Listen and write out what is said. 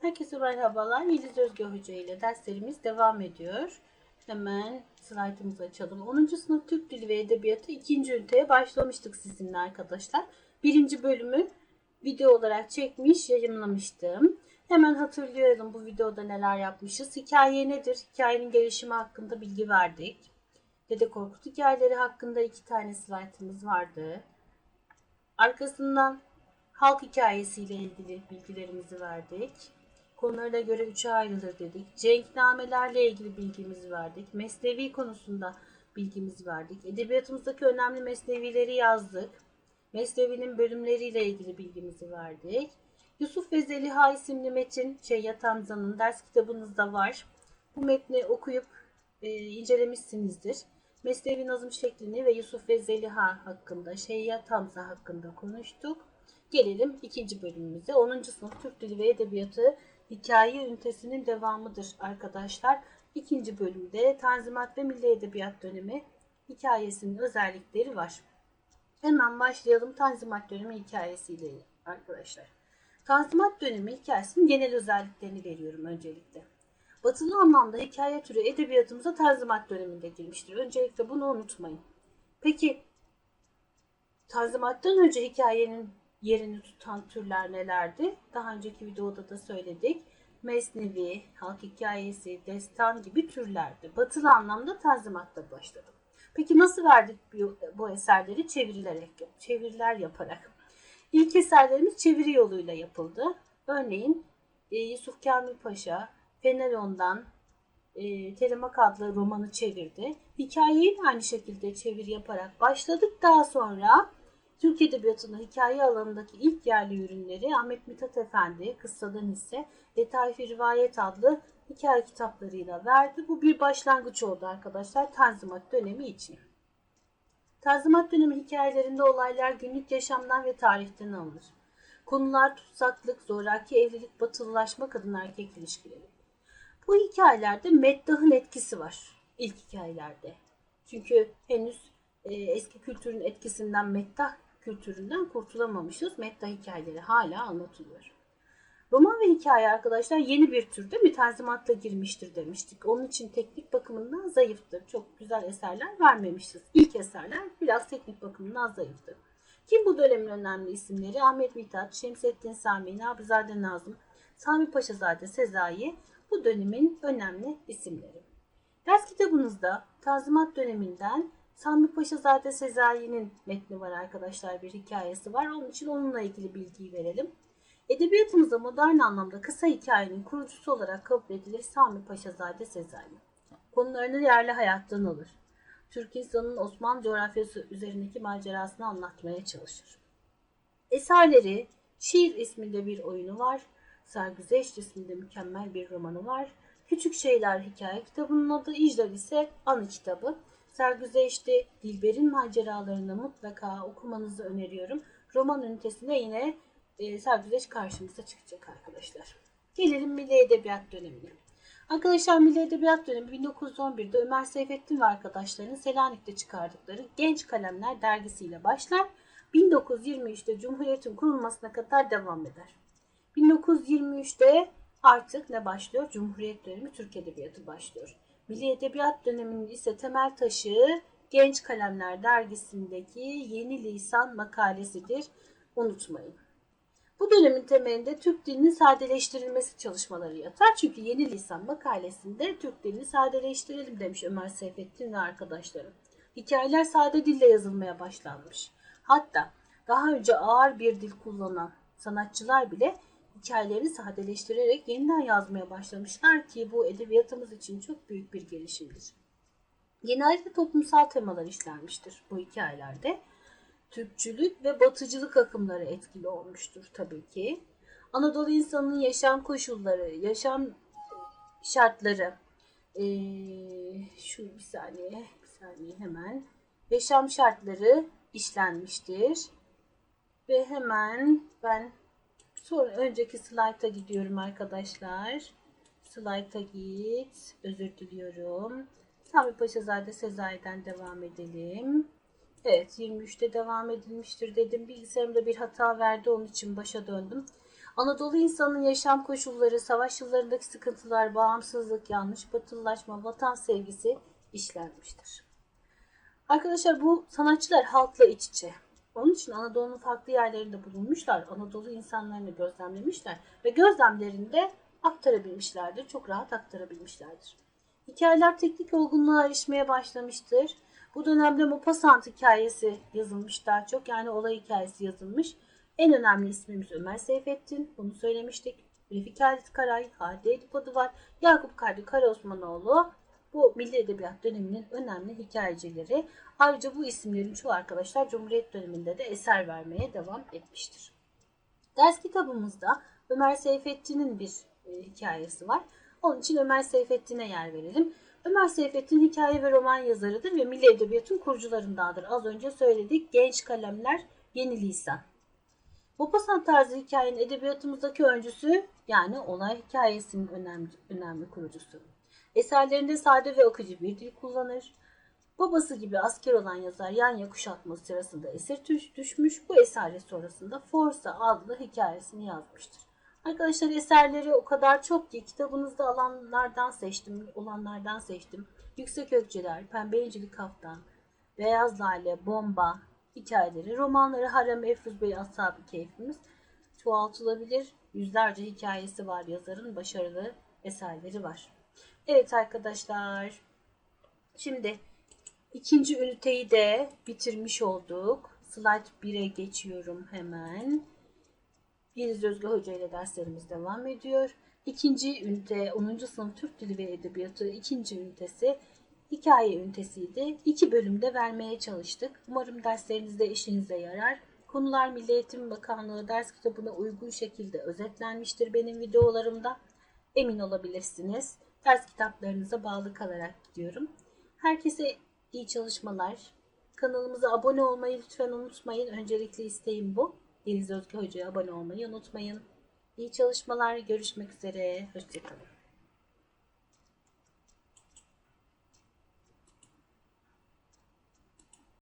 Herkese merhabalar. Yeliz Özge Hoca ile derslerimiz devam ediyor. Hemen slaytımızı açalım. 10. sınıf Türk Dili ve Edebiyatı 2. üniteye başlamıştık sizinle arkadaşlar. Birinci bölümü video olarak çekmiş, yayınlamıştım. Hemen hatırlayalım bu videoda neler yapmışız. Hikaye nedir? Hikayenin gelişimi hakkında bilgi verdik. Dede Korkut hikayeleri hakkında iki tane slaytımız vardı. Arkasından halk hikayesiyle ilgili bilgilerimizi verdik. Konularına göre üçe ayrılır dedik. Cenknamelerle ilgili bilgimizi verdik. Mesnevi konusunda bilgimizi verdik. Edebiyatımızdaki önemli mesnevileri yazdık. Mesnevi'nin bölümleriyle ilgili bilgimizi verdik. Yusuf ve Zeliha isimli metin Şeyyat Hamza'nın ders kitabınızda var. Bu metni okuyup e, incelemişsinizdir. Mesnevi nazım şeklini ve Yusuf ve Zeliha hakkında, Şeyyat Hamza hakkında konuştuk. Gelelim ikinci bölümümüze. 10. sınıf Türk Dili ve Edebiyatı hikaye ünitesinin devamıdır arkadaşlar. İkinci bölümde Tanzimat ve Milli Edebiyat dönemi hikayesinin özellikleri var. Hemen başlayalım Tanzimat dönemi hikayesiyle arkadaşlar. Tanzimat dönemi hikayesinin genel özelliklerini veriyorum öncelikle. Batılı anlamda hikaye türü edebiyatımıza Tanzimat döneminde girmiştir. Öncelikle bunu unutmayın. Peki Tanzimat'tan önce hikayenin yerini tutan türler nelerdi? Daha önceki videoda da söyledik. Mesnevi, halk hikayesi, destan gibi türlerdi. Batılı anlamda Tanzimat'ta başladı. Peki nasıl verdik bu, bu eserleri? Çevirilerek, çeviriler yaparak. İlk eserlerimiz çeviri yoluyla yapıldı. Örneğin e, Yusuf Kamil Paşa, Fenelon'dan e, Telemak adlı romanı çevirdi. Hikayeyi de aynı şekilde çeviri yaparak başladık. Daha sonra Türk Edebiyatı'nda hikaye alanındaki ilk yerli ürünleri Ahmet Mithat Efendi, kıssadan ise Letaifi Rivayet adlı hikaye kitaplarıyla verdi. Bu bir başlangıç oldu arkadaşlar Tanzimat dönemi için. Tanzimat dönemi hikayelerinde olaylar günlük yaşamdan ve tarihten alınır. Konular tutsaklık, zoraki evlilik, batılılaşma, kadın erkek ilişkileri. Bu hikayelerde meddahın etkisi var ilk hikayelerde. Çünkü henüz e, eski kültürün etkisinden meddah kültüründen kurtulamamışız. Meddah hikayeleri hala anlatılıyor. Roman ve hikaye arkadaşlar yeni bir türde mütenzimatla girmiştir demiştik. Onun için teknik bakımından zayıftır. Çok güzel eserler vermemişiz. İlk eserler biraz teknik bakımından zayıftır. Kim bu dönemin önemli isimleri? Ahmet Mithat, Şemsettin Sami, Nabizade Nazım, Sami Paşazade Sezai bu dönemin önemli isimleri. Ders kitabınızda Tanzimat döneminden Sami Paşazade Sezai'nin metni var arkadaşlar bir hikayesi var. Onun için onunla ilgili bilgiyi verelim. Edebiyatımızda modern anlamda kısa hikayenin kurucusu olarak kabul edilir Sami Paşazade Sezai. Konularını yerli hayattan alır. Türk insanının Osmanlı coğrafyası üzerindeki macerasını anlatmaya çalışır. Eserleri Şiir isminde bir oyunu var. Sergüzeşt isminde mükemmel bir romanı var. Küçük Şeyler hikaye kitabının adı İcdal ise anı kitabı. Sergüzeşt'i Dilber'in maceralarını mutlaka okumanızı öneriyorum. Roman ünitesinde yine e, Sergüzeşt karşımıza çıkacak arkadaşlar. Gelelim Milli Edebiyat dönemine. Arkadaşlar Milli Edebiyat dönemi 1911'de Ömer Seyfettin ve arkadaşlarının Selanik'te çıkardıkları Genç Kalemler dergisiyle başlar. 1923'te Cumhuriyet'in kurulmasına kadar devam eder. 1923'te artık ne başlıyor? Cumhuriyet dönemi Türk Edebiyatı başlıyor. Milli Edebiyat döneminin ise temel taşı Genç Kalemler dergisindeki yeni lisan makalesidir. Unutmayın. Bu dönemin temelinde Türk dilinin sadeleştirilmesi çalışmaları yatar. Çünkü yeni lisan makalesinde Türk dilini sadeleştirelim demiş Ömer Seyfettin ve arkadaşları. Hikayeler sade dille yazılmaya başlanmış. Hatta daha önce ağır bir dil kullanan sanatçılar bile hikayelerini sadeleştirerek yeniden yazmaya başlamışlar ki bu edebiyatımız için çok büyük bir gelişimdir. Genellikle toplumsal temalar işlenmiştir bu hikayelerde. Türkçülük ve batıcılık akımları etkili olmuştur tabii ki. Anadolu insanının yaşam koşulları, yaşam şartları, ee, şu bir saniye, bir saniye hemen, yaşam şartları işlenmiştir. Ve hemen ben Sonra önceki slayta gidiyorum arkadaşlar. Slayta git. Özür diliyorum. Sami Paşazade Sezai'den devam edelim. Evet 23'te devam edilmiştir dedim. Bilgisayarımda bir hata verdi onun için başa döndüm. Anadolu insanının yaşam koşulları, savaş yıllarındaki sıkıntılar, bağımsızlık, yanlış batılılaşma, vatan sevgisi işlenmiştir. Arkadaşlar bu sanatçılar halkla iç içe. Onun için Anadolu'nun farklı yerlerinde bulunmuşlar. Anadolu insanlarını gözlemlemişler ve gözlemlerinde aktarabilmişlerdir. Çok rahat aktarabilmişlerdir. Hikayeler teknik olgunluğa erişmeye başlamıştır. Bu dönemde Maupassant hikayesi yazılmış daha çok. Yani olay hikayesi yazılmış. En önemli ismimiz Ömer Seyfettin. Bunu söylemiştik. Refik Halit Karay, Halide Edip var. Yakup Kadri Karaosmanoğlu bu Milli Edebiyat döneminin önemli hikayecileri. Ayrıca bu isimlerin çoğu arkadaşlar Cumhuriyet döneminde de eser vermeye devam etmiştir. Ders kitabımızda Ömer Seyfettin'in bir e, hikayesi var. Onun için Ömer Seyfettin'e yer verelim. Ömer Seyfettin hikaye ve roman yazarıdır ve Milli Edebiyat'ın kurucularındandır. Az önce söyledik genç kalemler yeni lisan. Maupassant tarzı hikayenin edebiyatımızdaki öncüsü yani olay hikayesinin önemli, önemli kurucusu. Eserlerinde sade ve akıcı bir dil kullanır. Babası gibi asker olan yazar Yanya kuşatması sırasında esir düş- düşmüş. Bu eserle sonrasında Forsa adlı hikayesini yazmıştır. Arkadaşlar eserleri o kadar çok ki kitabınızda alanlardan seçtim, olanlardan seçtim. Yüksek Ökçeler, Pembe İncilik Kaftan, Beyaz Lale, Bomba hikayeleri, romanları Harem Efruz Bey Ashab-ı Keyfimiz çoğaltılabilir. Yüzlerce hikayesi var yazarın, başarılı eserleri var. Evet arkadaşlar, şimdi ikinci üniteyi de bitirmiş olduk. Slide 1'e geçiyorum hemen. Yeliz Özge Hoca ile derslerimiz devam ediyor. İkinci ünite 10. sınıf Türk Dili ve Edebiyatı ikinci ünitesi hikaye ünitesiydi. İki bölümde vermeye çalıştık. Umarım derslerinizde işinize yarar. Konular Milli Eğitim Bakanlığı ders kitabına uygun şekilde özetlenmiştir benim videolarımda. Emin olabilirsiniz. Ders kitaplarınıza bağlı kalarak gidiyorum. Herkese iyi çalışmalar. Kanalımıza abone olmayı lütfen unutmayın. Öncelikli isteğim bu. Yeliz Özge Hoca'ya abone olmayı unutmayın. İyi çalışmalar. Görüşmek üzere. Hoşçakalın.